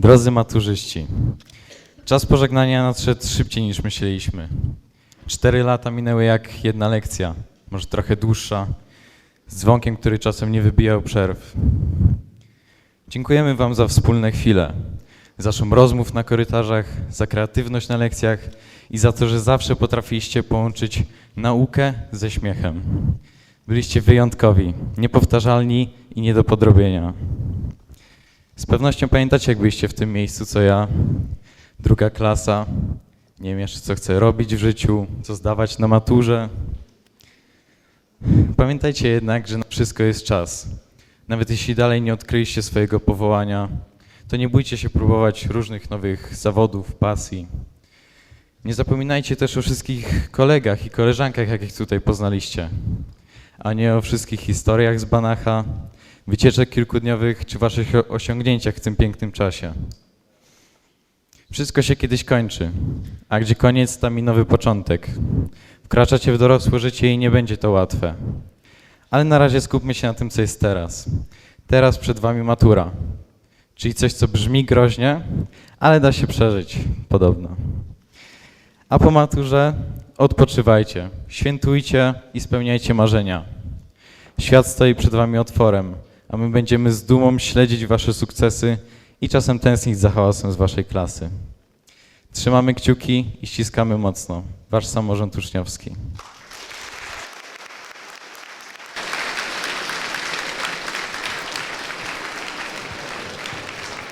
Drodzy maturzyści, czas pożegnania nadszedł szybciej niż myśleliśmy. Cztery lata minęły jak jedna lekcja, może trochę dłuższa, z dzwonkiem, który czasem nie wybijał przerw. Dziękujemy Wam za wspólne chwile, za szum rozmów na korytarzach, za kreatywność na lekcjach i za to, że zawsze potrafiliście połączyć naukę ze śmiechem. Byliście wyjątkowi, niepowtarzalni i nie do podrobienia. Z pewnością pamiętacie, jak byliście w tym miejscu, co ja, druga klasa. Nie wiem jeszcze, co chcę robić w życiu, co zdawać na maturze. Pamiętajcie jednak, że na wszystko jest czas. Nawet jeśli dalej nie odkryliście swojego powołania, to nie bójcie się próbować różnych nowych zawodów, pasji. Nie zapominajcie też o wszystkich kolegach i koleżankach, jakich tutaj poznaliście, a nie o wszystkich historiach z Banacha, wycieczek kilkudniowych czy waszych osiągnięciach w tym pięknym czasie. Wszystko się kiedyś kończy, a gdzie koniec, tam i nowy początek. Wkraczacie w dorosłe życie i nie będzie to łatwe. Ale na razie skupmy się na tym, co jest teraz. Teraz przed wami matura, czyli coś, co brzmi groźnie, ale da się przeżyć, podobno. A po maturze odpoczywajcie, świętujcie i spełniajcie marzenia. Świat stoi przed wami otworem, a my będziemy z dumą śledzić wasze sukcesy i czasem tęsknić za hałasem z waszej klasy. Trzymamy kciuki i ściskamy mocno. Wasz samorząd uczniowski.